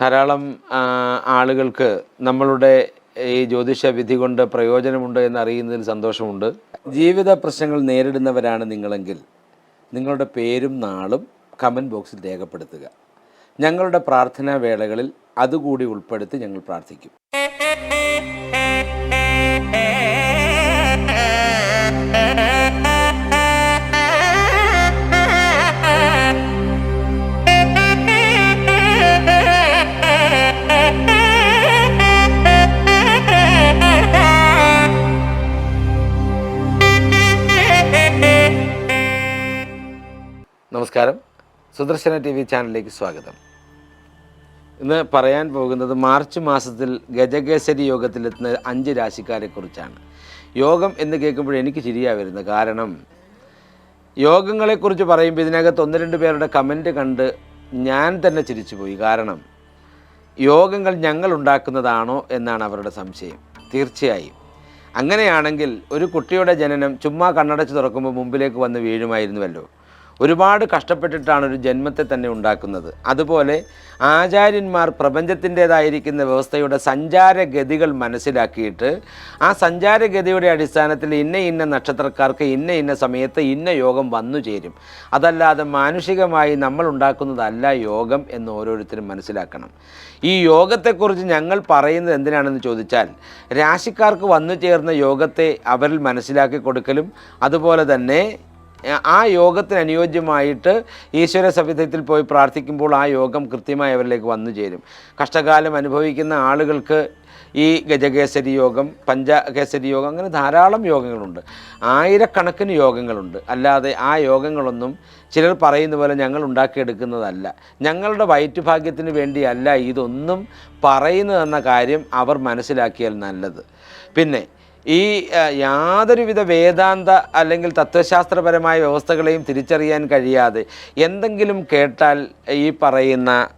ധാരാളം ആളുകൾക്ക് നമ്മളുടെ ഈ ജ്യോതിഷ വിധി കൊണ്ട് പ്രയോജനമുണ്ട് എന്ന് അറിയുന്നതിൽ സന്തോഷമുണ്ട്. ജീവിത പ്രശ്നങ്ങൾ നേരിടുന്നവരാണ് നിങ്ങളെങ്കിൽ നിങ്ങളുടെ പേരും നാളും കമന്റ് ബോക്സിൽ രേഖപ്പെടുത്തുക. ഞങ്ങളുടെ പ്രാർത്ഥനാ വേളകളിൽ അതുകൂടി ഉൾപ്പെടുത്തി ഞങ്ങൾ പ്രാർത്ഥിക്കും. സുദർശന ടി വി ചാനലിലേക്ക് സ്വാഗതം. ഇന്ന് പറയാൻ പോകുന്നത് മാർച്ച് മാസത്തിൽ ഗജകേസരി യോഗത്തിലെത്തുന്ന അഞ്ച് രാശിക്കാരെക്കുറിച്ചാണ്. യോഗം എന്ന് കേൾക്കുമ്പോൾ എനിക്ക് ചിരിയാ വരുന്നത്. കാരണം യോഗങ്ങളെക്കുറിച്ച് പറയുമ്പോൾ ഇതിനകത്ത് ഒന്ന് രണ്ട് പേരുടെ കമന്റ് കണ്ട് ഞാൻ തന്നെ ചിരിച്ചുപോയി. കാരണം യോഗങ്ങൾ ഞങ്ങൾ ഉണ്ടാക്കുന്നതാണോ എന്നാണ് അവരുടെ സംശയം. തീർച്ചയായും. അങ്ങനെയാണെങ്കിൽ ഒരു കുട്ടിയുടെ ജനനം ചുമ്മാ കണ്ണടച്ച് തുറക്കുമ്പോൾ മുമ്പിലേക്ക് വന്ന് വീഴുമായിരുന്നുവല്ലോ. ഒരുപാട് കഷ്ടപ്പെട്ടിട്ടാണ് ഒരു ജന്മത്തെ തന്നെ ഉണ്ടാക്കുന്നത്. അതുപോലെ ആചാര്യന്മാർ പ്രപഞ്ചത്തിന്റേതായിരിക്കുന്ന വ്യവസ്ഥയുടെ സഞ്ചാരഗതികൾ മനസ്സിലാക്കിയിട്ട് ആ സഞ്ചാരഗതിയുടെ അടിസ്ഥാനത്തിൽ ഇന്ന ഇന്ന നക്ഷത്രക്കാർക്ക് ഇന്ന ഇന്ന സമയത്ത് ഇന്ന യോഗം വന്നു ചേരും. അതല്ലാതെ മാനുഷികമായി നമ്മൾ ഉണ്ടാക്കുന്നതല്ല യോഗം എന്ന് ഓരോരുത്തരും മനസ്സിലാക്കണം. ഈ യോഗത്തെക്കുറിച്ച് ഞങ്ങൾ പറയുന്നത് എന്തിനാണെന്ന് ചോദിച്ചാൽ രാശിക്കാർക്ക് വന്നു ചേർന്ന യോഗത്തെ അവരിൽ മനസ്സിലാക്കി കൊടുക്കലും അതുപോലെ തന്നെ ആ യോഗത്തിന് അനുയോജ്യമായിട്ട് ഈശ്വര സവിധത്തിൽ പോയി പ്രാർത്ഥിക്കുമ്പോൾ ആ യോഗം കൃത്യമായി അവരിലേക്ക് വന്നു ചേരും. കഷ്ടകാലം അനുഭവിക്കുന്ന ആളുകൾക്ക് ഈ ഗജകേസരി യോഗം പഞ്ചകേസരി യോഗം അങ്ങനെ ധാരാളം യോഗങ്ങളുണ്ട്. ആയിരക്കണക്കിന് യോഗങ്ങളുണ്ട്. അല്ലാതെ ആ യോഗങ്ങളൊന്നും ചിലർ പറയുന്ന പോലെ ഞങ്ങൾ ഉണ്ടാക്കിയെടുക്കുന്നതല്ല. ഞങ്ങളുടെ വയറ്റുഭാഗ്യത്തിന് വേണ്ടിയല്ല ഇതൊന്നും പറയുന്നതെന്ന കാര്യം അവർ മനസ്സിലാക്കിയാൽ നല്ലത്. പിന്നെ ഈ യാതൊരുവിധ വേദാന്ത അല്ലെങ്കിൽ തത്വശാസ്ത്രപരമായ വ്യവസ്ഥകളെയും തിരിച്ചറിയാൻ കഴിയാതെ എന്തെങ്കിലും കേട്ടാൽ ഈ പറയുന്ന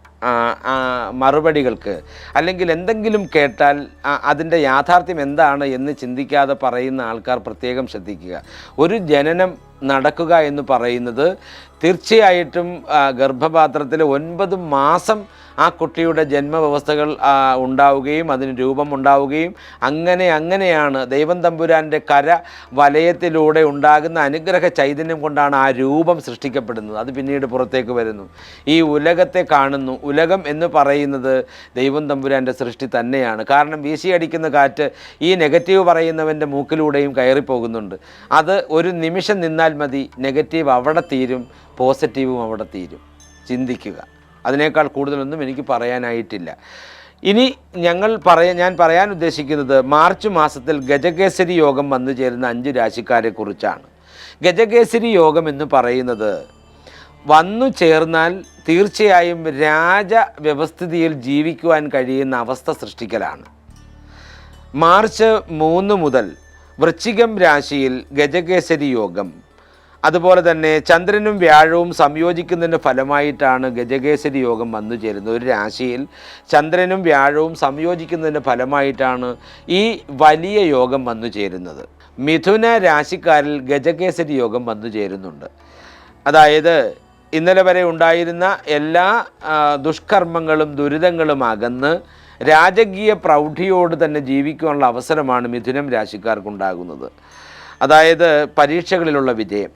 മറുപടികൾക്ക് അല്ലെങ്കിൽ എന്തെങ്കിലും കേട്ടാൽ അതിന്റെ യാഥാർത്ഥ്യം എന്താണ് എന്ന് ചിന്തിക്കാതെ പറയുന്ന ആൾക്കാർ പ്രത്യേകം ശ്രദ്ധിക്കുക. ഒരു ജനനം നടക്കുക എന്ന് പറയുന്നത് തീർച്ചയായിട്ടും ഗർഭപാത്രത്തിൽ ഒൻപത് മാസം ആ കുട്ടിയുടെ ജന്മവ്യവസ്ഥകൾ ഉണ്ടാവുകയും അതിന് രൂപം ഉണ്ടാവുകയും അങ്ങനെ അങ്ങനെയാണ് ദൈവം തമ്പുരാന്റെ കര വലയത്തിലൂടെ ഉണ്ടാകുന്ന അനുഗ്രഹ ചൈതന്യം കൊണ്ടാണ് ആ രൂപം സൃഷ്ടിക്കപ്പെടുന്നത്. അത് പിന്നീട് പുറത്തേക്ക് വരുന്നു. ഈ ഉലകത്തെ കാണുന്നു. ഉലകം എന്ന് പറയുന്നത് ദൈവം തമ്പുരാന്റെ സൃഷ്ടി തന്നെയാണ്. കാരണം വീശിയടിക്കുന്ന കാറ്റ് ഈ നെഗറ്റീവ് പറയുന്നവന്റെ മൂക്കിലൂടെയും കയറിപ്പോകുന്നുണ്ട്. അത് ഒരു നിമിഷം നിന്നാൽ മതി. നെഗറ്റീവ് അവിടെ തീരും പോസിറ്റീവും അവിടെ തീരും. ചിന്തിക്കുക. അതിനേക്കാൾ കൂടുതലൊന്നും എനിക്ക് പറയാനായിട്ടില്ല. ഇനി ഞങ്ങൾ പറയാൻ ഞാൻ പറയാൻ ഉദ്ദേശിക്കുന്നത് മാർച്ച് മാസത്തിൽ ഗജകേസരി യോഗം വന്നു ചേരുന്ന അഞ്ച് രാശിക്കാരെക്കുറിച്ചാണ് ഗജകേസരി യോഗം എന്ന് പറയുന്നത് വന്നു ചേർന്നാൽ തീർച്ചയായും രാജ രാജവ്യവസ്ഥിതിയിൽ ജീവിക്കുവാൻ കഴിയുന്ന അവസ്ഥ സൃഷ്ടിക്കലാണ്. മാർച്ച് മൂന്ന് മുതൽ വൃശ്ചികം രാശിയിൽ ഗജകേസരി യോഗം അതുപോലെ തന്നെ ചന്ദ്രനും വ്യാഴവും സംയോജിക്കുന്നതിന്റെ ഫലമായിട്ടാണ് ഗജകേസരി യോഗം വന്നു ചേരുന്നത്. ഒരു രാശിയിൽ ചന്ദ്രനും വ്യാഴവും സംയോജിക്കുന്നതിന്റെ ഫലമായിട്ടാണ് ഈ വലിയ യോഗം വന്നു ചേരുന്നത്. മിഥുന രാശിക്കാരിൽ ഗജകേസരി യോഗം വന്നു ചേരുന്നുണ്ട്. അതായത് ഇന്നലെ വരെ ഉണ്ടായിരുന്ന എല്ലാ ദുഷ്കർമ്മങ്ങളും ദുരിതങ്ങളും അകന്ന് രാജകീയ പ്രൗഢിയോട് തന്നെ ജീവിക്കുവാനുള്ള അവസരമാണ് മിഥുനം രാശിക്കാർക്കുണ്ടാകുന്നത്. അതായത് പരീക്ഷകളിലുള്ള വിജയം.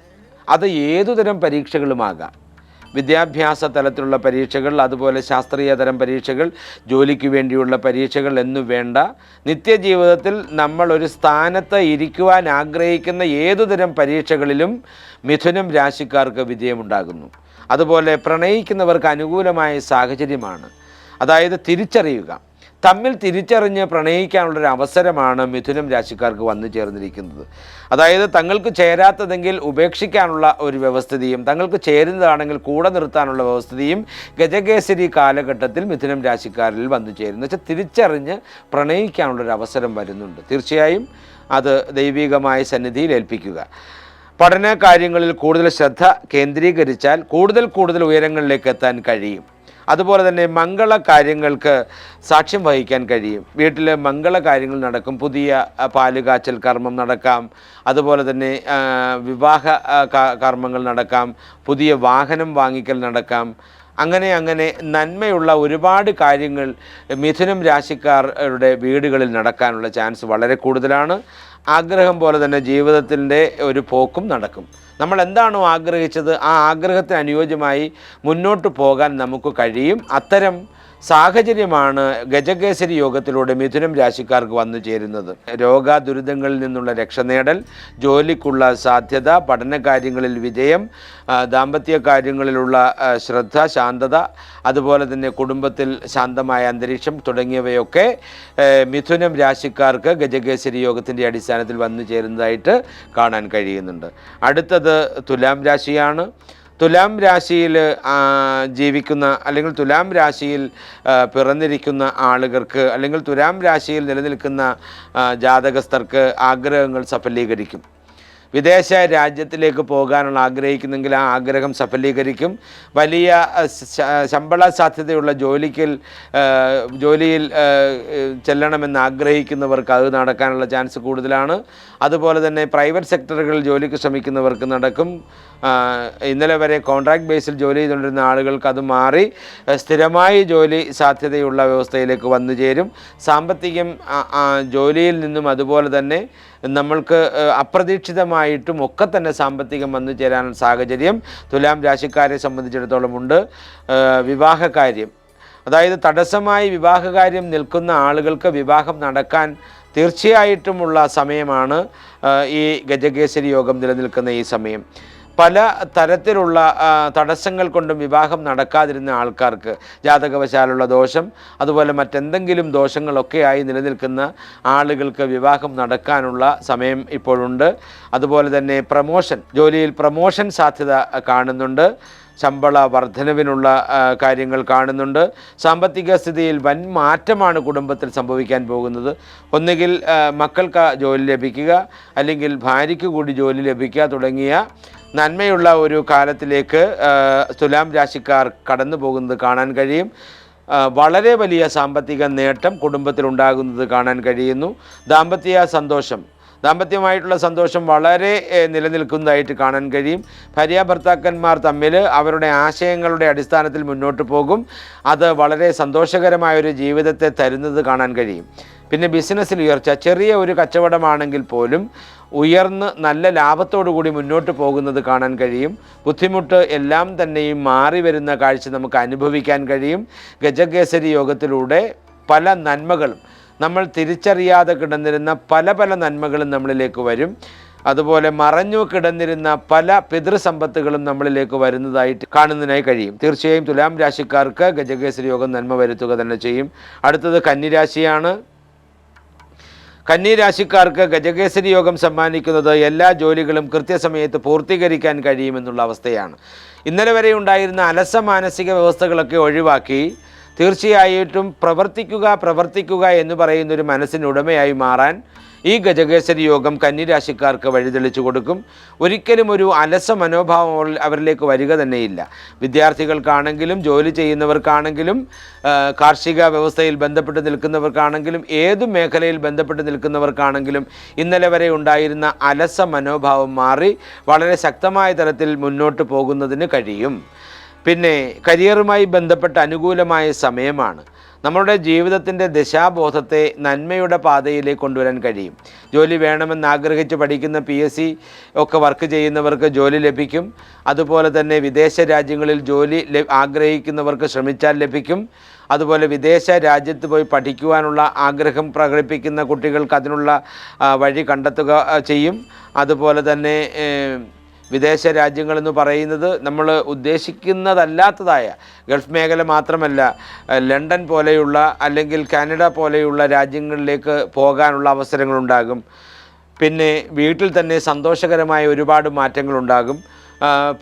അത് ഏതുതരം പരീക്ഷകളുമാകാം? വിദ്യാഭ്യാസ തലത്തിലുള്ള പരീക്ഷകൾ അതുപോലെ ശാസ്ത്രീയ തരം പരീക്ഷകൾ ജോലിക്ക് വേണ്ടിയുള്ള പരീക്ഷകൾ എന്നു വേണ്ട. നിത്യജീവിതത്തിൽ നമ്മൾ ഒരു സ്ഥാനത്ത് ഇരിക്കുവാൻ ആഗ്രഹിക്കുന്ന ഏതുതരം പരീക്ഷകളിലും മിഥുനം രാശിക്കാർക്ക് വിജയമുണ്ടാകുന്നു. അതുപോലെ പ്രണയിക്കുന്നവർക്ക് അനുകൂലമായ സാഹചര്യമാണ്. അതായത് തിരിച്ചറിയുക. തമ്മിൽ തിരിച്ചറിഞ്ഞ് പ്രണയിക്കാനുള്ളൊരു അവസരമാണ് മിഥുനം രാശിക്കാർക്ക് വന്നു ചേർന്നിരിക്കുന്നത്. അതായത് തങ്ങൾക്ക് ചേരാത്തതെങ്കിൽ ഉപേക്ഷിക്കാനുള്ള ഒരു വ്യവസ്ഥിതിയും തങ്ങൾക്ക് ചേരുന്നതാണെങ്കിൽ കൂടെ നിർത്താനുള്ള വ്യവസ്ഥിതിയും ഗജകേസരി കാലഘട്ടത്തിൽ മിഥുനം രാശിക്കാരിൽ വന്നു ചേരുന്നു. വെച്ചാൽ തിരിച്ചറിഞ്ഞ് പ്രണയിക്കാനുള്ളൊരു അവസരം വരുന്നുണ്ട്. തീർച്ചയായും അത് ദൈവികമായ സന്നിധിയിൽ ഏൽപ്പിക്കുക. പഠന കാര്യങ്ങളിൽ കൂടുതൽ ശ്രദ്ധ കേന്ദ്രീകരിച്ചാൽ കൂടുതൽ കൂടുതൽ ഉയരങ്ങളിലേക്ക് എത്താൻ കഴിയും. അതുപോലെ തന്നെ മംഗള കാര്യങ്ങൾക്ക് സാക്ഷ്യം വഹിക്കാൻ കഴിയും. വീട്ടിൽ മംഗള കാര്യങ്ങൾ നടക്കും. പുതിയ പാലുകാച്ചൽ കർമ്മം നടക്കാം. അതുപോലെ തന്നെ വിവാഹ കർമ്മങ്ങൾ നടക്കാം. പുതിയ വാഹനം വാങ്ങിക്കൽ നടക്കാം. അങ്ങനെ അങ്ങനെ നന്മയുള്ള ഒരുപാട് കാര്യങ്ങൾ മിഥുനം രാശിക്കാരുടെ വീടുകളിൽ നടക്കാനുള്ള ചാൻസ് വളരെ കൂടുതലാണ്. ആഗ്രഹം പോലെ തന്നെ ജീവിതത്തിന്റെ ഒരു പോക്കും നടക്കും. നമ്മൾ എന്താണോ ആഗ്രഹിച്ചത് ആ ആഗ്രഹത്തിന് അനുയോജ്യമായി മുന്നോട്ട് പോകാൻ നമുക്ക് കഴിയും. അത്തരം സാഹചര്യമാണ് ഗജകേസരി യോഗത്തിലൂടെ മിഥുനം രാശിക്കാർക്ക് വന്നു ചേരുന്നത്. രോഗ ദുരിതങ്ങളിൽ നിന്നുള്ള രക്ഷ നേടൽ ജോലിക്കുള്ള സാധ്യത പഠനകാര്യങ്ങളിൽ വിജയം ദാമ്പത്യ കാര്യങ്ങളിലുള്ള ശ്രദ്ധ ശാന്തത അതുപോലെ തന്നെ കുടുംബത്തിൽ ശാന്തമായ അന്തരീക്ഷം തുടങ്ങിയവയൊക്കെ മിഥുനം രാശിക്കാർക്ക് ഗജകേസരി യോഗത്തിന്റെ അടിസ്ഥാനത്തിൽ വന്നു ചേരുന്നതായിട്ട് കാണാൻ കഴിയുന്നുണ്ട്. അടുത്തത് തുലാം രാശിയാണ്. തുലാം രാശിയിൽ ജീവിക്കുന്ന അല്ലെങ്കിൽ തുലാം രാശിയിൽ പിറന്നിരിക്കുന്ന ആളുകൾക്ക് അല്ലെങ്കിൽ തുലാം രാശിയിൽ നിലനിൽക്കുന്ന ജാതകസ്ഥർക്ക് ആഗ്രഹങ്ങൾ സഫലീകരിക്കും. വിദേശ രാജ്യത്തിലേക്ക് പോകാനുള്ള ആഗ്രഹിക്കുന്നെങ്കിൽ ആ ആഗ്രഹം സഫലീകരിക്കും. വലിയ ശമ്പള സാധ്യതയുള്ള ജോലിക്കിൽ ജോലിയിൽ ചെല്ലണമെന്ന് ആഗ്രഹിക്കുന്നവർക്ക് അത് നടക്കാനുള്ള ചാൻസ് കൂടുതലാണ്. അതുപോലെ തന്നെ പ്രൈവറ്റ് സെക്ടറുകളിൽ ജോലിക്ക് ശ്രമിക്കുന്നവർക്ക് നടക്കും. ഇന്നലെ വരെ കോൺട്രാക്ട് ബേസിൽ ജോലി ചെയ്തുകൊണ്ടിരുന്ന ആളുകൾക്ക് അത് മാറി സ്ഥിരമായി ജോലി സാധ്യതയുള്ള വ്യവസ്ഥയിലേക്ക് വന്നു ചേരും. സാമ്പത്തികം ജോലിയിൽ നിന്നും അതുപോലെ തന്നെ നമ്മൾക്ക് അപ്രതീക്ഷിതമായിട്ടും ഒക്കെ തന്നെ സാമ്പത്തികം വന്നു ചേരാനുള്ള സാഹചര്യം തുലാം രാശിക്കാരെ സംബന്ധിച്ചിടത്തോളം ഉണ്ട്. വിവാഹകാര്യം. അതായത് തടസ്സമായി വിവാഹകാര്യം നിൽക്കുന്ന ആളുകൾക്ക് വിവാഹം നടക്കാൻ തീർച്ചയായിട്ടുമുള്ള സമയമാണ് ഈ ഗജകേസരി യോഗം നിലനിൽക്കുന്ന ഈ സമയം. പല തരത്തിലുള്ള തടസ്സങ്ങൾ കൊണ്ടും വിവാഹം നടക്കാതിരുന്ന ആൾക്കാർക്ക് ജാതകവശാലുള്ള ദോഷം അതുപോലെ മറ്റെന്തെങ്കിലും ദോഷങ്ങളൊക്കെയായി നിലനിൽക്കുന്ന ആളുകൾക്ക് വിവാഹം നടക്കാനുള്ള സമയം ഇപ്പോഴുണ്ട്. അതുപോലെ തന്നെ പ്രമോഷൻ ജോലിയിൽ പ്രമോഷൻ സാധ്യത കാണുന്നുണ്ട്. ശമ്പള വർധനവിനുള്ള കാര്യങ്ങൾ കാണുന്നുണ്ട്. സാമ്പത്തിക സ്ഥിതിയിൽ വൻ മാറ്റമാണ് കുടുംബത്തിൽ സംഭവിക്കാൻ പോകുന്നത്. ഒന്നുകിൽ മക്കൾക്ക് ജോലി ലഭിക്കുക അല്ലെങ്കിൽ ഭാര്യയ്ക്ക് കൂടി ജോലി ലഭിക്കുക തുടങ്ങിയ നന്മയുള്ള ഒരു കാലത്തിലേക്ക് തുലാം രാശിക്കാർ കടന്നു പോകുന്നത് കാണാൻ കഴിയും. വളരെ വലിയ സാമ്പത്തിക നേട്ടം കുടുംബത്തിലുണ്ടാകുന്നത് കാണാൻ കഴിയുന്നു. ദാമ്പത്യ സന്തോഷം ദാമ്പത്യമായിട്ടുള്ള സന്തോഷം വളരെ നിലനിൽക്കുന്നതായിട്ട് കാണാൻ കഴിയും. ഭാര്യ ഭർത്താക്കന്മാർ തമ്മിൽ അവരുടെ ആശയങ്ങളുടെ അടിസ്ഥാനത്തിൽ മുന്നോട്ട് പോകും. അത് വളരെ സന്തോഷകരമായ ഒരു ജീവിതത്തെ തരുന്നത് കാണാൻ കഴിയും. പിന്നെ ബിസിനസ്സിൽ ഉയർച്ച ചെറിയ ഒരു കച്ചവടമാണെങ്കിൽ പോലും ഉയർന്ന് നല്ല ലാഭത്തോടു കൂടി മുന്നോട്ട് പോകുന്നത് കാണാൻ കഴിയും. ബുദ്ധിമുട്ട് എല്ലാം തന്നെയും മാറി വരുന്ന കാഴ്ച നമുക്ക് അനുഭവിക്കാൻ കഴിയും. ഗജകേസരി യോഗത്തിലൂടെ പല നന്മകളും നമ്മൾ തിരിച്ചറിയാതെ കിടന്നിരുന്ന പല പല നന്മകളും നമ്മളിലേക്ക് വരും. അതുപോലെ മറഞ്ഞു കിടന്നിരുന്ന പല പിതൃസമ്പത്തുകളും നമ്മളിലേക്ക് വരുന്നതായിട്ട് കാണുന്നതിനായി കഴിയും. തീർച്ചയായും തുലാം രാശിക്കാർക്ക് ഗജകേസരി യോഗം നന്മ വരുത്തുക തന്നെ ചെയ്യും. അടുത്തത് കന്നിരാശിയാണ്. കന്നിരാശിക്കാർക്ക് ഗജകേസരി യോഗം സമ്മാനിക്കുന്നത് എല്ലാ ജോലികളും കൃത്യസമയത്ത് പൂർത്തീകരിക്കാൻ കഴിയുമെന്നുള്ള അവസ്ഥയാണ്. ഇന്നലെ വരെ ഉണ്ടായിരുന്ന അലസ മാനസിക വ്യവസ്ഥകളൊക്കെ ഒഴിവാക്കി തീർച്ചയായിട്ടും പ്രവർത്തിക്കുക പ്രവർത്തിക്കുക എന്ന് പറയുന്ന ഒരു മനസ്സിന് ഉടമയായി മാറാൻ ഈ ഗജകേശരി യോഗം കന്നിരാശിക്കാർക്ക് വഴിതെളിച്ചു കൊടുക്കും. ഒരിക്കലും ഒരു അലസ മനോഭാവം അവരിലേക്ക് വരിക തന്നെയില്ല. വിദ്യാർത്ഥികൾക്കാണെങ്കിലും ജോലി ചെയ്യുന്നവർക്കാണെങ്കിലും കാർഷിക വ്യവസ്ഥയിൽ ബന്ധപ്പെട്ട് നിൽക്കുന്നവർക്കാണെങ്കിലും ഏത് മേഖലയിൽ ബന്ധപ്പെട്ട് നിൽക്കുന്നവർക്കാണെങ്കിലും ഇന്നലെ വരെ ഉണ്ടായിരുന്ന അലസ മനോഭാവം മാറി വളരെ ശക്തമായ തരത്തിൽ മുന്നോട്ട് പോകുന്നതിന് കഴിയും. പിന്നെ കരിയറുമായി ബന്ധപ്പെട്ട അനുകൂലമായ സമയമാണ്. നമ്മുടെ ജീവിതത്തിന്റെ ദശാബോധത്തെ നന്മയുടെ പാതയിലേക്ക് കൊണ്ടുവരാൻ കഴിയും. ജോലി വേണമെന്ന് ആഗ്രഹിച്ച് പഠിക്കുന്ന പി എസ് സി ഒക്കെ വർക്ക് ചെയ്യുന്നവർക്ക് ജോലി ലഭിക്കും. അതുപോലെ തന്നെ വിദേശ രാജ്യങ്ങളിൽ ജോലി ആഗ്രഹിക്കുന്നവർക്ക് ശ്രമിച്ചാൽ ലഭിക്കും. അതുപോലെ വിദേശ രാജ്യത്ത് പോയി പഠിക്കുവാനുള്ള ആഗ്രഹം പ്രകടിപ്പിക്കുന്ന കുട്ടികൾക്ക് അതിനുള്ള വഴി കണ്ടെത്തുക ചെയ്യും. അതുപോലെ തന്നെ വിദേശ രാജ്യങ്ങളെന്ന് പറയുന്നത് നമ്മൾ ഉദ്ദേശിക്കുന്നതല്ലാത്തതായ ഗൾഫ് മേഖല മാത്രമല്ല ലണ്ടൻ പോലെയുള്ള അല്ലെങ്കിൽ കാനഡ പോലെയുള്ള രാജ്യങ്ങളിലേക്ക് പോകാനുള്ള അവസരങ്ങളുണ്ടാകും. പിന്നെ വീട്ടിൽ തന്നെ സന്തോഷകരമായ ഒരുപാട് മാറ്റങ്ങളുണ്ടാകും.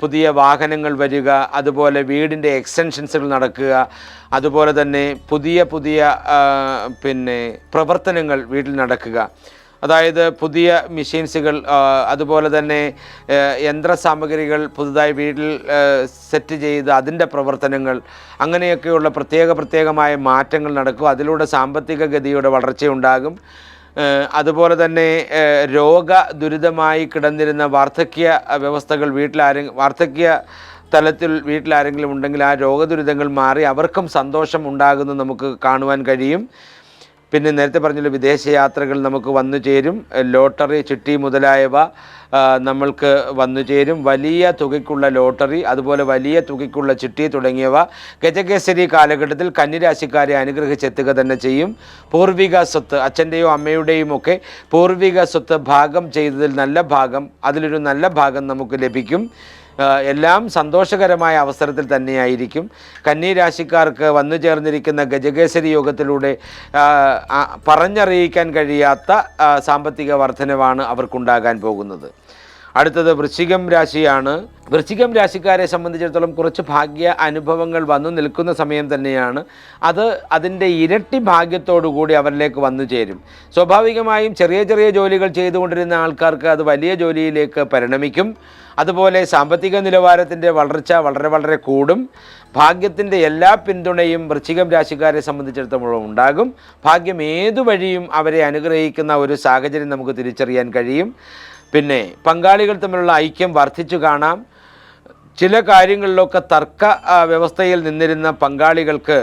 പുതിയ വാഹനങ്ങൾ വരിക അതുപോലെ വീടിന്റെ എക്സ്റ്റൻഷൻസുകൾ നടക്കുക അതുപോലെ തന്നെ പുതിയ പുതിയ പിന്നെ പ്രവർത്തനങ്ങൾ വീട്ടിൽ നടക്കുക. അതായത് പുതിയ മെഷീൻസുകൾ അതുപോലെ തന്നെ യന്ത്ര യന്ത്രസാമഗ്രികൾ പുതുതായി വീട്ടിൽ സെറ്റ് ചെയ്ത് അതിന്റെ പ്രവർത്തനങ്ങൾ അങ്ങനെയൊക്കെയുള്ള പ്രത്യേക പ്രത്യേകമായ മാറ്റങ്ങൾ നടക്കും. അതിലൂടെ സാമ്പത്തിക ഗതിയുടെ വളർച്ചയുണ്ടാകും അതുപോലെ തന്നെ രോഗ ദുരിതമായി കിടന്നിരുന്ന വാർദ്ധക്യ വ്യവസ്ഥകൾ വീട്ടിലാരെ വാർദ്ധക്യ തലത്തിൽ വീട്ടിലാരെങ്കിലും ഉണ്ടെങ്കിൽ ആ രോഗദുരിതങ്ങൾ മാറി അവർക്കും സന്തോഷം ഉണ്ടാകുന്നത് നമുക്ക് കാണുവാൻ കഴിയും. പിന്നെ നേരത്തെ പറഞ്ഞല്ലോ വിദേശയാത്രകൾ നമുക്ക് വന്നു ചേരും. ലോട്ടറി ചിട്ടി മുതലായവ നമ്മൾക്ക് വന്നു ചേരും. വലിയ തുകയ്ക്കുള്ള ലോട്ടറി അതുപോലെ വലിയ തുകയ്ക്കുള്ള ചിട്ടി തുടങ്ങിയവ ഗജകേസരി കാലഘട്ടത്തിൽ കന്നിരാശിക്കാരെ അനുഗ്രഹിച്ചെത്തുക തന്നെ ചെയ്യും. പൂർവിക സ്വത്ത് അച്ഛന്റെയോ അമ്മയുടെയും ഒക്കെ പൂർവിക സ്വത്ത് ഭാഗം ചെയ്തതിൽ നല്ല ഭാഗം അതിലൊരു നല്ല ഭാഗം നമുക്ക് ലഭിക്കും. എല്ലാം സന്തോഷകരമായ അവസരത്തിൽ തന്നെയായിരിക്കും. കന്നി രാശിക്കാർക്ക് വന്നു ചേർന്നിരിക്കുന്ന ഗജകേശരി യോഗത്തിലൂടെ പറഞ്ഞറിയിക്കാൻ കഴിയാത്ത സാമ്പത്തിക വർധനവാണ് അവർക്കുണ്ടാകാൻ പോകുന്നത്. അടുത്തത് വൃശ്ചികം രാശിയാണ്. വൃശ്ചികം രാശിക്കാരെ സംബന്ധിച്ചിടത്തോളം കുറച്ച് ഭാഗ്യ അനുഭവങ്ങൾ വന്നു നിൽക്കുന്ന സമയം തന്നെയാണ്. അത് അതിന്റെ ഇരട്ടി കൂടി അവരിലേക്ക് വന്നു ചേരും. സ്വാഭാവികമായും ചെറിയ ചെറിയ ജോലികൾ ചെയ്തുകൊണ്ടിരുന്ന ആൾക്കാർക്ക് അത് വലിയ ജോലിയിലേക്ക് പരിണമിക്കും. അതുപോലെ സാമ്പത്തിക നിലവാരത്തിന്റെ വളർച്ച വളരെ വളരെ കൂടും. ഭാഗ്യത്തിന്റെ എല്ലാ പിന്തുണയും വൃശ്ചികം രാശിക്കാരെ സംബന്ധിച്ചിടത്തോളം ഉണ്ടാകും. ഭാഗ്യം ഏതു വഴിയും അവരെ അനുഗ്രഹിക്കുന്ന ഒരു സാഹചര്യം നമുക്ക് തിരിച്ചറിയാൻ കഴിയും. പിന്നെ പങ്കാളികൾ തമ്മിലുള്ള ഐക്യം വർദ്ധിച്ചു കാണാം. ചില കാര്യങ്ങളിലൊക്കെ തർക്ക വ്യവസ്ഥയിൽ നിന്നിരുന്ന പങ്കാളികൾക്ക്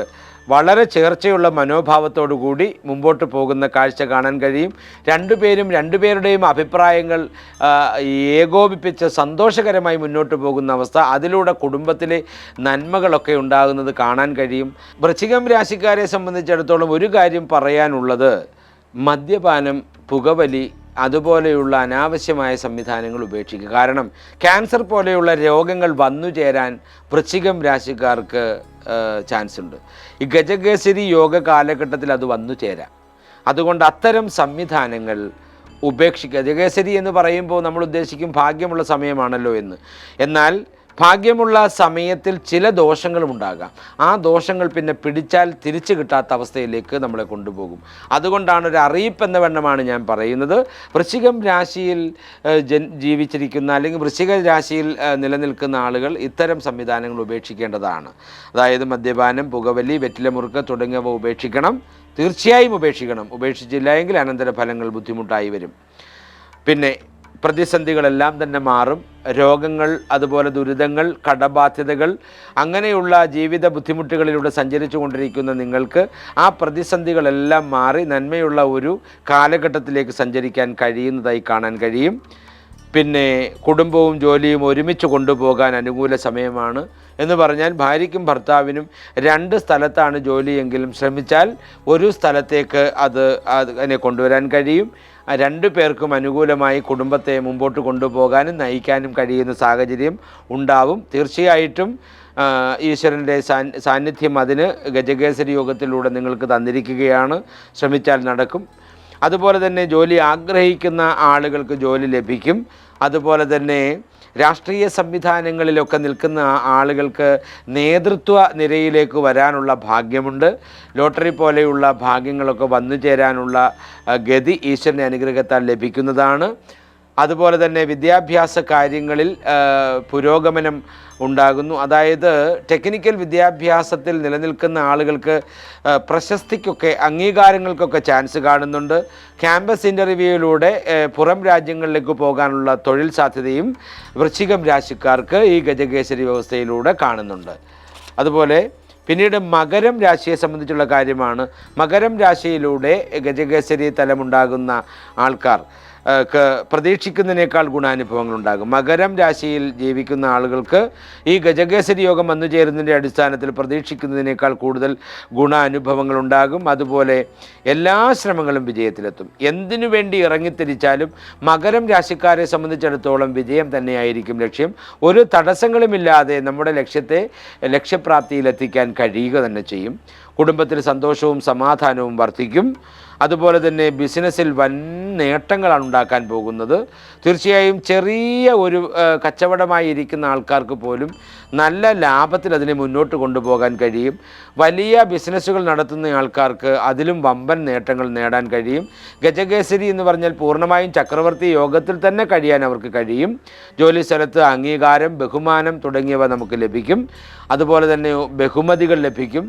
വളരെ ചേർച്ചയുള്ള മനോഭാവത്തോടു കൂടി മുമ്പോട്ട് പോകുന്ന കാഴ്ച കാണാൻ കഴിയും. രണ്ടുപേരും രണ്ടുപേരുടെയും അഭിപ്രായങ്ങൾ ഏകോപിപ്പിച്ച് സന്തോഷകരമായി മുന്നോട്ട് പോകുന്ന അവസ്ഥ അതിലൂടെ കുടുംബത്തിലെ നന്മകളൊക്കെ ഉണ്ടാകുന്നത് കാണാൻ കഴിയും. വൃശ്ചികം രാശിക്കാരെ സംബന്ധിച്ചിടത്തോളം ഒരു കാര്യം പറയാനുള്ളത് മദ്യപാനം പുകവലി അതുപോലെയുള്ള അനാവശ്യമായ സംവിധാനങ്ങൾ ഉപേക്ഷിക്കുക. കാരണം ക്യാൻസർ പോലെയുള്ള രോഗങ്ങൾ വന്നു ചേരാൻ വൃശ്ചികം രാശിക്കാർക്ക് ചാൻസ് ഉണ്ട് ഈ ഗജകേസരി യോഗ കാലഘട്ടത്തിൽ അത് വന്നു ചേരാം. അതുകൊണ്ട് അത്തരം സംവിധാനങ്ങൾ ഉപേക്ഷിക്കുക. ഗജകേസരി എന്ന് പറയുമ്പോൾ നമ്മൾ ഉദ്ദേശിക്കും ഭാഗ്യമുള്ള സമയമാണല്ലോ എന്ന്. എന്നാൽ ഭാഗ്യമുള്ള സമയത്തിൽ ചില ദോഷങ്ങളും ഉണ്ടാകാം ആ ദോഷങ്ങൾ പിന്നെ പിടിച്ചാൽ തിരിച്ചു കിട്ടാത്ത അവസ്ഥയിലേക്ക് നമ്മളെ കൊണ്ടുപോകും. അതുകൊണ്ടാണ് ഒരു അറിയിപ്പ് എന്ന വണ്ണമാണ് ഞാൻ പറയുന്നത്. വൃശ്ചികം രാശിയിൽ ജീവിച്ചിരിക്കുന്ന അല്ലെങ്കിൽ വൃശ്ചിക രാശിയിൽ നിലനിൽക്കുന്ന ആളുകൾ ഇത്തരം സംവിധാനങ്ങൾ ഉപേക്ഷിക്കേണ്ടതാണ്. അതായത് മദ്യപാനം പുകവലി വെറ്റിലമുറുക്ക് തുടങ്ങിയവ ഉപേക്ഷിക്കണം. തീർച്ചയായും ഉപേക്ഷിക്കണം. ഉപേക്ഷിച്ചില്ല എങ്കിൽ അനന്തരഫലങ്ങൾ ബുദ്ധിമുട്ടായി വരും. പിന്നെ പ്രതിസന്ധികളെല്ലാം തന്നെ മാറും. രോഗങ്ങൾ അതുപോലെ ദുരിതങ്ങൾ കടബാധ്യതകൾ അങ്ങനെയുള്ള ജീവിത ബുദ്ധിമുട്ടുകളിലൂടെ സഞ്ചരിച്ചു കൊണ്ടിരിക്കുന്ന നിങ്ങൾക്ക് ആ പ്രതിസന്ധികളെല്ലാം മാറി നന്മയുള്ള ഒരു കാലഘട്ടത്തിലേക്ക് സഞ്ചരിക്കാൻ കഴിയുന്നതായി കാണാൻ കഴിയും. പിന്നെ കുടുംബവും ജോലിയും ഒരുമിച്ച് കൊണ്ടുപോകാൻ അനുകൂല സമയമാണ് എന്ന് പറഞ്ഞാൽ ഭാര്യയ്ക്കും ഭർത്താവിനും രണ്ട് സ്ഥലത്താണ് ജോലിയെങ്കിലും ശ്രമിച്ചാൽ ഒരു സ്ഥലത്തേക്ക് അത് അതിനെ കൊണ്ടുവരാൻ കഴിയും. രണ്ട് പേർക്കും അനുകൂലമായി കുടുംബത്തെ മുമ്പോട്ട് കൊണ്ടുപോകാനും നയിക്കാനും കഴിയുന്ന സാഹചര്യം ഉണ്ടാവും. തീർച്ചയായിട്ടും ഈശ്വരന്റെ സാന്നിധ്യം അതിന് ഗജകേസരി യോഗത്തിലൂടെ നിങ്ങൾക്ക് തന്നിരിക്കുകയാണ്. ശ്രമിച്ചാൽ നടക്കും. അതുപോലെ തന്നെ ജോലി ആഗ്രഹിക്കുന്ന ആളുകൾക്ക് ജോലി ലഭിക്കും. അതുപോലെ തന്നെ രാഷ്ട്രീയ സംവിധാനങ്ങളിലൊക്കെ നിൽക്കുന്ന ആളുകൾക്ക് നേതൃത്വ നിരയിലേക്ക് വരാനുള്ള ഭാഗ്യമുണ്ട്. ലോട്ടറി പോലെയുള്ള ഭാഗ്യങ്ങളൊക്കെ വന്നു ചേരാനുള്ള ഗതി ഈശ്വരന്റെ അനുഗ്രഹത്താൽ ലഭിക്കുന്നതാണ്. അതുപോലെ തന്നെ വിദ്യാഭ്യാസ കാര്യങ്ങളിൽ പുരോഗമനം ഉണ്ടാകുന്നു. അതായത് ടെക്നിക്കൽ വിദ്യാഭ്യാസത്തിൽ നിലനിൽക്കുന്ന ആളുകൾക്ക് പ്രശസ്തിക്കൊക്കെ അംഗീകാരങ്ങൾക്കൊക്കെ ചാൻസ് കാണുന്നുണ്ട്. ക്യാമ്പസ് ഇന്റർവ്യൂയിലൂടെ പുറം രാജ്യങ്ങളിലേക്ക് പോകാനുള്ള തൊഴിൽ സാധ്യതയും വൃശ്ചികം രാശിക്കാർക്ക് ഈ ഗജകേശരി വ്യവസ്ഥയിലൂടെ കാണുന്നുണ്ട്. അതുപോലെ പിന്നീട് മകരം രാശിയെ സംബന്ധിച്ചുള്ള കാര്യമാണ്. മകരം രാശിയിലൂടെ ഗജകേശരി തലമുണ്ടാകുന്ന ആൾക്കാർ പ്രതീക്ഷിക്കുന്നതിനേക്കാൾ ഗുണാനുഭവങ്ങൾ ഉണ്ടാകും മകരം രാശിയിൽ ജീവിക്കുന്ന ആളുകൾക്ക് ഈ ഗജകേസരി യോഗം വന്നു ചേരുന്നതിന്റെ അടിസ്ഥാനത്തിൽ പ്രതീക്ഷിക്കുന്നതിനേക്കാൾ കൂടുതൽ ഗുണാനുഭവങ്ങൾ ഉണ്ടാകും അതുപോലെ എല്ലാ ശ്രമങ്ങളും വിജയത്തിലെത്തും. എന്തിനു വേണ്ടി ഇറങ്ങിത്തിരിച്ചാലും മകരം രാശിക്കാരെ സംബന്ധിച്ചിടത്തോളം വിജയം തന്നെയായിരിക്കും ലക്ഷ്യം. ഒരു തടസ്സങ്ങളുമില്ലാതെ നമ്മുടെ ലക്ഷ്യത്തെ ലക്ഷ്യപ്രാപ്തിയിലെത്തിക്കാൻ കഴിയുക തന്നെ ചെയ്യും. കുടുംബത്തിൽ സന്തോഷവും സമാധാനവും വർദ്ധിക്കും. അതുപോലെ തന്നെ ബിസിനസ്സിൽ വൻ നേട്ടങ്ങളാണ് ഉണ്ടാക്കാൻ പോകുന്നത്. തീർച്ചയായും ചെറിയ ഒരു കച്ചവടമായി ഇരിക്കുന്ന ആൾക്കാർക്ക് പോലും നല്ല ലാഭത്തിൽ അതിനെ മുന്നോട്ട് കൊണ്ടുപോകാൻ കഴിയും. വലിയ ബിസിനസ്സുകൾ നടത്തുന്ന ആൾക്കാർക്ക് അതിലും വമ്പൻ നേട്ടങ്ങൾ നേടാൻ കഴിയും. ഗജകേസരി എന്ന് പറഞ്ഞാൽ പൂർണമായും ചക്രവർത്തി യോഗത്തിൽ തന്നെ കഴിയാൻ അവർക്ക് കഴിയും. ജോലി സ്ഥലത്ത് അംഗീകാരം ബഹുമാനം തുടങ്ങിയവ നമുക്ക് ലഭിക്കും. അതുപോലെ തന്നെ ബഹുമതികൾ ലഭിക്കും.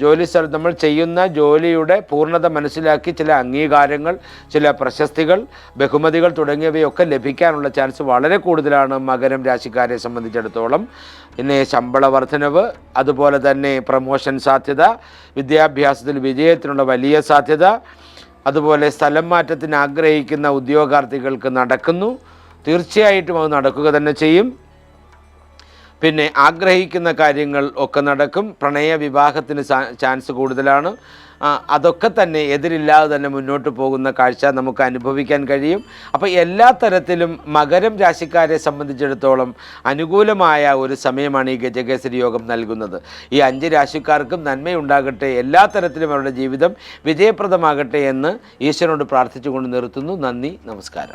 ജോലി സ്ഥലത്ത് നമ്മൾ ചെയ്യുന്ന ജോലിയുടെ പൂർണത മനസ്സിലാക്കി ചില അംഗീകാരങ്ങൾ ചില പ്രശസ്തികൾ ബഹുമതികൾ തുടങ്ങിയവയൊക്കെ ലഭിക്കാനുള്ള ചാൻസ് വളരെ കൂടുതലാണ് മകരം രാശിക്കാരെ സംബന്ധിച്ചിടത്തോളം. പിന്നെ ശമ്പള വർധനവ് അതുപോലെ തന്നെ പ്രമോഷൻ സാധ്യത വിദ്യാഭ്യാസത്തിൽ വിജയത്തിനുള്ള വലിയ സാധ്യത അതുപോലെ സ്ഥലം മാറ്റത്തിന് ആഗ്രഹിക്കുന്ന ഉദ്യോഗാർത്ഥികൾക്ക് നടക്കുന്നു. തീർച്ചയായിട്ടും അത് നടക്കുക തന്നെ ചെയ്യും. പിന്നെ ആഗ്രഹിക്കുന്ന കാര്യങ്ങൾ ഒക്കെ നടക്കും. പ്രണയ വിവാഹത്തിന് ചാൻസ് കൂടുതലാണ്. അതൊക്കെ തന്നെ എതിരില്ലാതെ തന്നെ മുന്നോട്ട് പോകുന്ന കാഴ്ച നമുക്ക് അനുഭവിക്കാൻ കഴിയും. അപ്പോൾ എല്ലാ തരത്തിലും മകരം രാശിക്കാരെ സംബന്ധിച്ചിടത്തോളം അനുകൂലമായ ഒരു സമയമാണ് ഈ ഗജകേസരി യോഗം നൽകുന്നത്. ഈ അഞ്ച് രാശിക്കാർക്കും നന്മയുണ്ടാകട്ടെ എല്ലാ തരത്തിലും അവരുടെ ജീവിതം വിജയപ്രദമാകട്ടെ എന്ന് ഈശ്വരനോട് പ്രാർത്ഥിച്ചുകൊണ്ട് നിർത്തുന്നു. നന്ദി നമസ്കാരം.